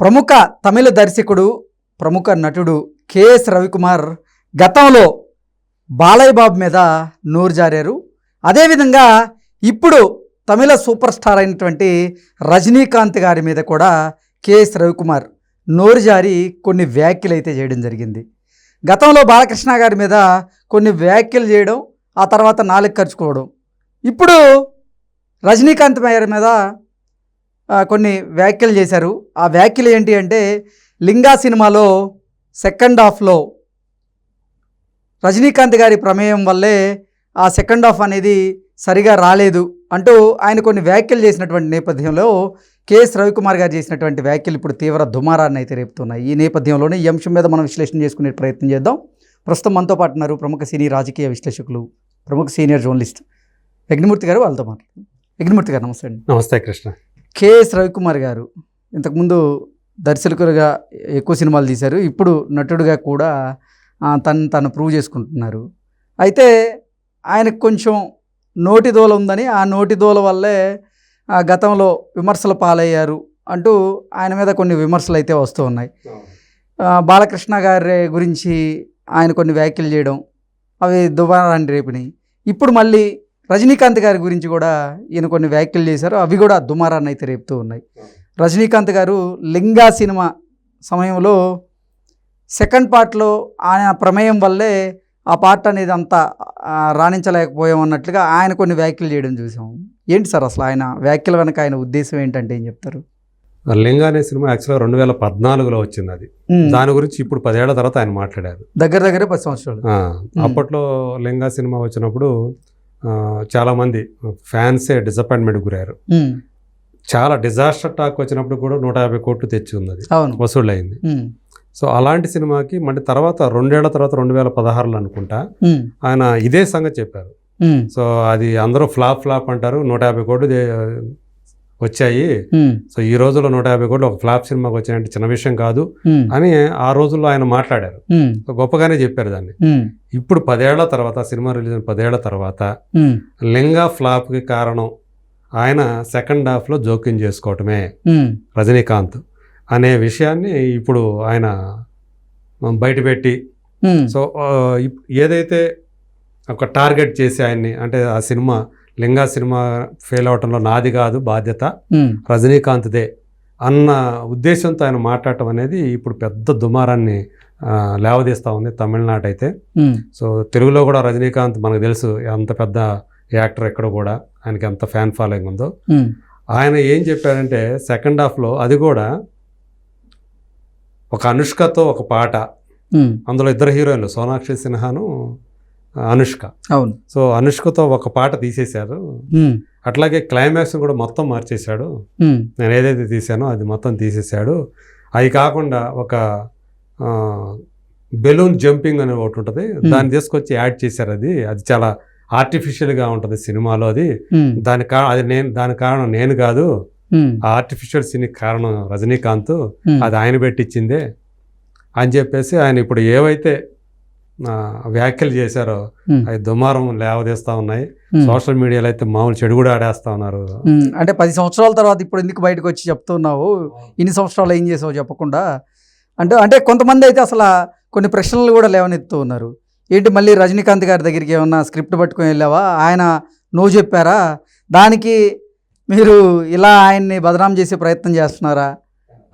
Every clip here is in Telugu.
ప్రముఖ తమిళ దర్శకుడు ప్రముఖ నటుడు కెఎస్ రవికుమార్ గతంలో బాలయ్య బాబు మీద నోరు జారారు. అదేవిధంగా ఇప్పుడు తమిళ సూపర్ స్టార్ అయినటువంటి రజనీకాంత్ గారి మీద కూడా కెఎస్ రవికుమార్ నోరు జారి కొన్ని వ్యాఖ్యలు అయితే చేయడం జరిగింది. గతంలో బాలకృష్ణ గారి మీద కొన్ని వ్యాఖ్యలు చేయడం ఆ తర్వాత నాలుగు ఖర్చుకోవడం. ఇప్పుడు రజనీకాంత్ గారి మీద కొన్ని వ్యాఖ్యలు చేశారు. ఆ వ్యాఖ్యలు ఏంటి అంటే లింగా సినిమాలో సెకండ్ హాఫ్లో రజనీకాంత్ గారి ప్రమేయం వల్లే ఆ సెకండ్ హాఫ్ అనేది సరిగా రాలేదు అంటూ ఆయన కొన్ని వ్యాఖ్యలు చేసినటువంటి నేపథ్యంలో కెఎస్ రవికుమార్ గారు చేసినటువంటి వ్యాఖ్యలు ఇప్పుడు తీవ్ర దుమారాన్ని అయితే రేపుతున్నాయి. ఈ నేపథ్యంలోనే ఈ అంశం మీద మనం విశ్లేషణ చేసుకునే ప్రయత్నం చేద్దాం. ప్రస్తుతం మనతో పాటు ఉన్నారు ప్రముఖ సినీ రాజకీయ విశ్లేషకులు ప్రముఖ సీనియర్ జర్నలిస్ట్ యజ్ఞమూర్తి గారు. వాళ్ళతో మాట్లాడుతున్నాం యజ్ఞమూర్తి గారు నమస్తే అండి. నమస్తే కృష్ణ. కెఎస్ రవికుమార్ గారు ఇంతకుముందు దర్శకులుగా ఎక్కువ సినిమాలు తీశారు. ఇప్పుడు నటుడుగా కూడా తను తను ప్రూవ్ చేసుకుంటున్నారు. అయితే ఆయనకు కొంచెం నోటి దోల ఉందని ఆ నోటి దోల వల్లే ఆ, గతంలో విమర్శలు పాలయ్యారు అంటూ ఆయన మీద కొన్ని విమర్శలు అయితే వస్తూ ఉన్నాయి. బాలకృష్ణ గారి గురించి ఆయన కొన్ని వ్యాఖ్యలు చేయడం అవి దుబారాన్ని రేపినాయి ఇప్పుడు మళ్ళీ రజనీకాంత్ గారి గురించి కూడా ఈయన కొన్ని వ్యాఖ్యలు చేశారు. అవి కూడా దుమారాన్ని అయితే రేపుతూ ఉన్నాయి. రజనీకాంత్ గారు లింగా సినిమా సమయంలో సెకండ్ పార్ట్లో ఆయన ప్రమేయం వల్లే ఆ పార్ట్ అనేది అంత రాణించలేకపోయాం అన్నట్లుగా ఆయన కొన్ని వ్యాఖ్యలు చేయడం చూసాం. ఏంటి సార్ అసలు ఆయన వ్యాఖ్యల వెనక ఆయన ఉద్దేశం ఏంటంటే ఏం చెప్తారు? లింగా అనే సినిమా యాక్చువల్గా రెండు వేల పద్నాలుగులో వచ్చింది అది. దాని గురించి ఇప్పుడు పదేళ్ళ తర్వాత ఆయన మాట్లాడారు. దగ్గర దగ్గర పది సంవత్సరాలు. అప్పట్లో లింగా సినిమా వచ్చినప్పుడు ఆ, చాలా మంది ఫ్యాన్సే డిసప్పాయింట్మెంట్ గురయ్యారు. చాలా డిజాస్టర్ టాక్ వచ్చినప్పుడు కూడా నూట యాభై కోట్లు తెచ్చి ఉంది అది అవును. వసూళ్ళు అయింది ఉమ్, సో అలాంటి సినిమాకి మళ్ళీ తర్వాత రెండేళ్ళ తర్వాత రెండు వేల పదహారులో అనుకుంటా ఆయన ఇదే సంగతి చెప్పారు. సో అది అందరూ ఫ్లాప్ ఫ్లాప్ అంటారు. నూట యాభై కోట్లు వచ్చాయి. సో ఈ రోజుల్లో నూట యాభై కోట్లు ఒక ఫ్లాప్ సినిమాకి వచ్చాయంటే చిన్న విషయం కాదు అని ఆ రోజుల్లో ఆయన మాట్లాడారు. గొప్పగానే చెప్పారు దాన్ని. ఇప్పుడు పదేళ్ళ తర్వాత సినిమా రిలీజ్ అయిన పదేళ్ళ తర్వాత లింగా ఫ్లాప్కి కారణం ఆయన సెకండ్ హాఫ్లో జోక్యం చేసుకోవటమే రజనీకాంత్ అనే విషయాన్ని ఇప్పుడు ఆయన బయటపెట్టి సో ఏదైతే ఒక టార్గెట్ చేసి ఆయన్ని అంటే ఆ సినిమా లింగా సినిమా ఫెయిల్ అవటంలో నాది కాదు బాధ్యత. రజనీకాంత్దే అన్న ఉద్దేశంతో ఆయన మాట్లాడటం అనేది ఇప్పుడు పెద్ద దుమారాన్ని లేవదీస్తూ ఉంది తమిళనాడు అయితే సో తెలుగులో కూడా రజనీకాంత్ మనకు తెలుసు ఎంత పెద్ద యాక్టర్ ఎక్కడ కూడా ఆయనకి ఎంత ఫ్యాన్ ఫాలోయింగ్ ఉందో. ఆయన ఏం చెప్పాడంటే సెకండ్ హాఫ్లో అది కూడా ఒక అనుష్కతో ఒక పాట. అందులో ఇద్దరు హీరోయిన్లు సోనాక్షి సిన్హాను అనుష్క. అవును. సో అనుష్కతో ఒక పాట తీసేశారు. అట్లాగే క్లైమాక్స్ కూడా మొత్తం మార్చేశాడు. నేను ఏదైతే తీసానో అది మొత్తం తీసేశాడు. అవి కాకుండా ఒక బెలూన్ జంపింగ్ అనే ఒకటి ఉంటుంది. దాన్ని తీసుకొచ్చి యాడ్ చేశారు అది. అది చాలా ఆర్టిఫిషియల్గా ఉంటుంది సినిమాలో అది. దాని కా అది నేను దాని కారణం నేను కాదు. ఆ ఆర్టిఫిషియల్ సీన్ కారణం రజనీకాంత్. అది ఆయన పెట్టించిందే అని చెప్పేసి ఆయన ఇప్పుడు ఏవైతే వ్యాఖ్యలు చేశారో. అవి దుమారం లేవదీస్తూ ఉన్నాయి. సోషల్ మీడియాలో అయితే మామూలు చెడు కూడా ఆడేస్తా ఉన్నారు. అంటే పది సంవత్సరాల తర్వాత ఇప్పుడు ఎందుకు బయటకు వచ్చి చెప్తున్నావు? ఇన్ని సంవత్సరాలు ఏం చేసావు చెప్పకుండా? అంటే అంటే కొంతమంది అయితే అసలు కొన్ని ప్రశ్నలు కూడా లేవనెత్తుతూ ఉన్నారు. ఏంటి మళ్ళీ రజనీకాంత్ గారి దగ్గరికి ఏమన్నా స్క్రిప్ట్ పట్టుకొని వెళ్ళావా? ఆయన నువ్వు చెప్పారా? దానికి మీరు ఇలా ఆయన్ని బదనాం చేసే ప్రయత్నం చేస్తున్నారా?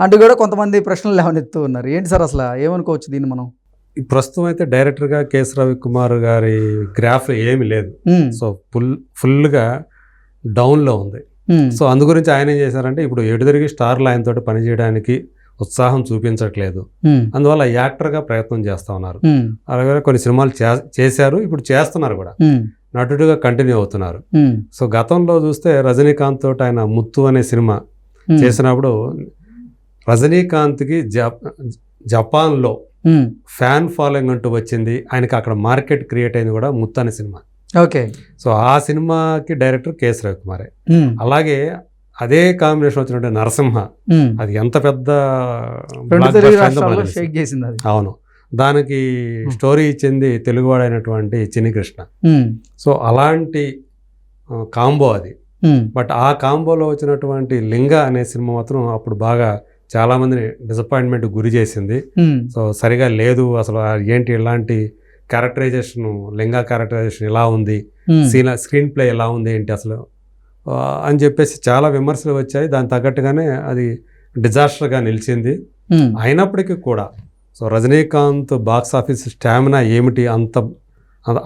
అంటూ కూడా కొంతమంది ప్రశ్నలు లేవనెత్తుతూ ఉన్నారు. ఏంటి సార్ అసలు? ఏమనుకోవచ్చు దీన్ని మనం? ప్రస్తుతం అయితే డైరెక్టర్గా కేఎస్ రవికుమార్ గారి గ్రాఫ్ ఏమీ లేదు. సో ఫుల్ ఫుల్గా డౌన్లో ఉంది. సో అందు గురించి ఆయన ఏం చేశారంటే ఇప్పుడు ఎడుదిరిగి స్టార్లు ఆయనతోటి పనిచేయడానికి ఉత్సాహం చూపించట్లేదు. అందువల్ల యాక్టర్గా ప్రయత్నం చేస్తూ ఉన్నారు. అలాగే కొన్ని సినిమాలు చేశారు ఇప్పుడు చేస్తున్నారు కూడా. నటుడిగా కంటిన్యూ అవుతున్నారు. సో గతంలో చూస్తే రజనీకాంత్ తోటి ఆయన ముత్తు అనే సినిమా చేసినప్పుడు రజనీకాంత్కి జప్ జపాన్లో ఫ్యాన్ ఫాలోయింగ్ అంటూ వచ్చింది. ఆయనకి అక్కడ మార్కెట్ క్రియేట్ అయింది కూడా ముత్తు అనే సినిమా. ఓకే. సో ఆ సినిమాకి డైరెక్టర్ కేఎస్ రవికుమారే. అలాగే అదే కాంబినేషన్ వచ్చినట్టు నరసింహ. అది ఎంత పెద్ద అవును. దానికి స్టోరీ ఇచ్చింది తెలుగువాడైనటువంటి చిన్ని కృష్ణ సో అలాంటి కాంబో అది. బట్ ఆ కాంబోలో వచ్చినటువంటి లింగ అనే సినిమా మాత్రం అప్పుడు బాగా చాలామందిని డిసప్పాయింట్మెంట్ గురి చేసింది. సో సరిగా లేదు అసలు ఏంటి ఇలాంటి క్యారెక్టరైజేషన్ లింగా క్యారెక్టరైజేషన్ ఎలా ఉంది? సీన్ స్క్రీన్ ప్లే ఎలా ఉంది ఏంటి అసలు? అని చెప్పేసి చాలా విమర్శలు వచ్చాయి. దాని తగ్గట్టుగానే అది డిజాస్టర్గా నిలిచింది. అయినప్పటికీ కూడా so Rajinikanth box office stamina ఏమిటి? అంత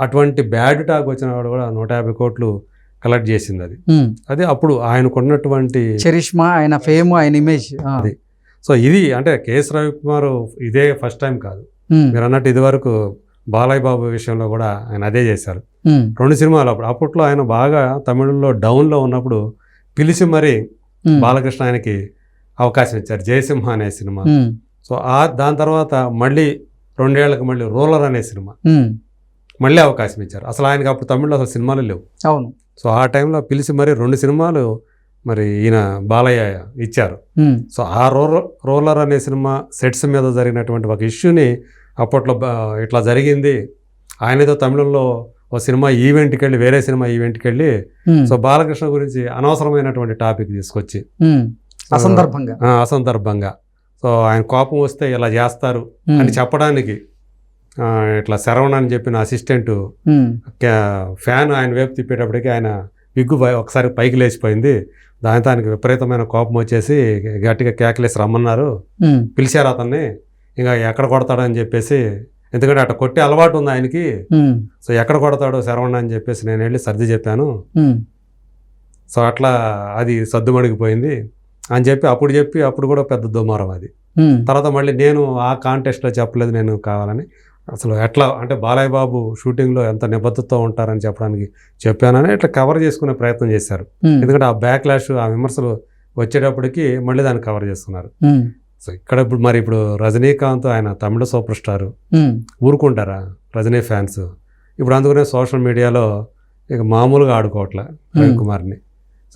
అటువంటి బ్యాడ్ టాక్ వచ్చిన వాడు కూడా నూట యాభై కోట్లు కలెక్ట్ చేసింది అది. అది అప్పుడు ఆయనకున్నటువంటి చరిష్మా ఆయన ఫేమ్ ఆయన ఇమేజ్ అది. సో ఇది అంటే కేఎస్ రవికుమార్ ఇదే ఫస్ట్ టైం కాదు. మీరు అన్నట్టు ఇదివరకు బాలయ్య బాబు విషయంలో కూడా ఆయన అదే చేశారు. రెండు సినిమాలు అప్పుడు అప్పట్లో ఆయన బాగా తమిళంలో డౌన్లో ఉన్నప్పుడు పిలిచి మరి బాలకృష్ణ ఆయనకి అవకాశం ఇచ్చారు. జయసింహ అనే సినిమా. సో ఆ దాని తర్వాత మళ్ళీ రెండేళ్ళకు మళ్ళీ రూలర్ అనే సినిమా. మళ్ళీ అవకాశం ఇచ్చారు. అసలు ఆయనకి అప్పుడు తమిళ్ళో అసలు సినిమాలు లేవు. అవును. సో ఆ టైంలో పిలిచి మరి రెండు సినిమాలు మరి ఈయన బాలయ్య ఇచ్చారు. సో ఆ రోలర్ రోలర్ అనే సినిమా సెట్స్ మీద జరిగినటువంటి ఒక ఇష్యూని అప్పట్లో ఇట్లా జరిగింది. ఆయన ఏదో తమిళంలో ఒక సినిమా ఈవెంట్కి వెళ్ళి వేరే సినిమా ఈవెంట్కి వెళ్ళి సో బాలకృష్ణ గురించి అనవసరమైనటువంటి టాపిక్ తీసుకొచ్చి అసందర్భంగా. అసందర్భంగా. సో ఆయన కోపం వస్తే ఇలా చేస్తారు అని చెప్పడానికి ఇట్లా శరవణ అని చెప్పిన అసిస్టెంట్ ఫ్యాన్ ఆయన వైపు తిప్పేటప్పటికి ఆయన విగ్గు ఒకసారి పైకి లేచిపోయింది. ఆయనకి విపరీతమైన కోపం వచ్చేసి గట్టిగా కేకలేసి రమ్మన్నారు. పిలిచారు అతన్ని. ఇంకా ఎక్కడ కొడతాడని చెప్పేసి ఎందుకంటే అట్లా కొట్టే అలవాటు ఉంది ఆయనకి. సో ఎక్కడ కొడతాడో శరవణ అని చెప్పేసి నేను వెళ్ళి సర్ది చెప్పాను. సో అట్లా అది సద్దుమణిగిపోయింది అని చెప్పి అప్పుడు చెప్పి అప్పుడు కూడా పెద్ద దుమారం అది. తర్వాత మళ్ళీ నేను ఆ కాంటెస్ట్లో చెప్పలేదు నేను కావాలని. అసలు ఎట్లా? అంటే బాలయ్య బాబు షూటింగ్లో ఎంత నిబద్ధతతో ఉంటారని చెప్పడానికి చెప్పానని ఇట్లా కవర్ చేసుకునే ప్రయత్నం చేశారు. ఎందుకంటే ఆ బ్యాక్లాష్ ఆ విమర్శలు వచ్చేటప్పటికి మళ్ళీ దాన్ని కవర్ చేస్తున్నారు. సో ఇక్కడ ఇప్పుడు మరి ఇప్పుడు రజనీకాంత్ ఆయన తమిళ సూపర్ స్టార్. ఊరుకుంటారా రజనీ ఫ్యాన్స్? ఇప్పుడు అందుకనే సోషల్ మీడియాలో ఇక మామూలుగా ఆడుకోవట్లే రవికుమార్ని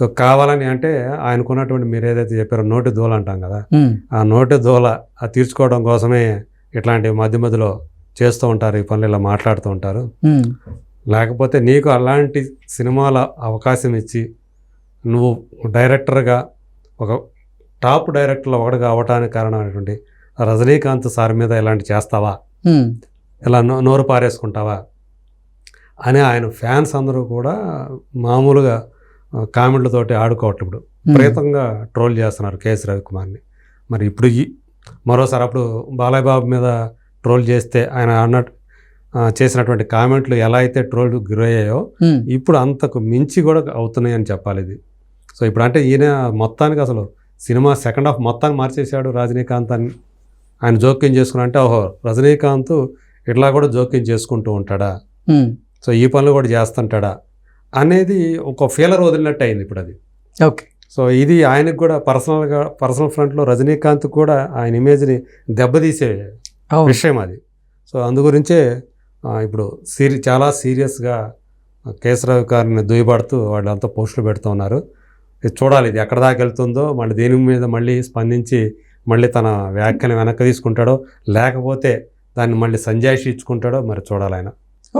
సో కావాలని అంటే ఆయనకున్నటువంటి మీరు ఏదైతే చెప్పారో నోటి దూల అంటాం కదా. ఆ నోటి దూల తీర్చుకోవడం కోసమే ఇట్లాంటి మధ్య మధ్యలో చేస్తూ ఉంటారు ఈ పనులు ఇలా మాట్లాడుతూ ఉంటారు. లేకపోతే నీకు అలాంటి సినిమాల అవకాశం ఇచ్చి నువ్వు డైరెక్టర్గా ఒక టాప్ డైరెక్టర్లో ఒకటిగా అవ్వటానికి కారణమైనటువంటి రజనీకాంత్ సార్ మీద ఇలాంటి చేస్తావా? ఇలా నో- నోరు పారేసుకుంటావా? అని ఆయన ఫ్యాన్స్ అందరూ కూడా మామూలుగా కామెంట్లతోటి ఆడుకోవట్లేదు ఇప్పుడు. విపరీతంగా ట్రోల్ చేస్తున్నారు కేఎస్ రవికుమార్ని. మరి ఇప్పుడు మరోసారి అప్పుడు బాలయ్య బాబు మీద ట్రోల్ చేస్తే ఆయన అన్నట్టు ఆ, చేసినటువంటి కామెంట్లు ఎలా అయితే ట్రోల్ గురయ్యాయో ఇప్పుడు అంతకు మించి కూడా అవుతున్నాయి అని చెప్పాలి ఇది. సో ఇప్పుడు అంటే ఈయన మొత్తానికి అసలు సినిమా సెకండ్ హాఫ్ మొత్తాన్ని మార్చేశాడు రజనీకాంత్ అని. ఆయన జోక్యం చేసుకుని అంటే ఓహో రజనీకాంత్ ఇట్లా కూడా జోక్యం చేసుకుంటూ ఉంటాడా? సో ఈ పనులు కూడా చేస్తుంటాడా? అనేది ఒక ఫీలర్ వదిలినట్టు అయింది ఇప్పుడు అది. ఓకే. సో ఇది ఆయనకు కూడా పర్సనల్గా పర్సనల్ ఫ్రంట్లో రజనీకాంత్ కూడా ఆయన ఇమేజ్ని దెబ్బతీసే విషయం అది. సో అందు గురించే ఇప్పుడు సీరి చాలా సీరియస్గా కేసరావు గారిని దుయ్యబడుతూ వాళ్ళంతా పోస్టులు పెడుతూ ఉన్నారు. ఇది చూడాలి ఇది ఎక్కడ దాకా వెళ్తుందో మళ్ళీ దేని మీద మళ్ళీ స్పందించి మళ్ళీ తన వ్యాఖ్యను వెనక్కి తీసుకుంటాడో లేకపోతే దాన్ని మళ్ళీ సంజాయిషి ఇచ్చుకుంటాడో మరి చూడాలి ఆయన.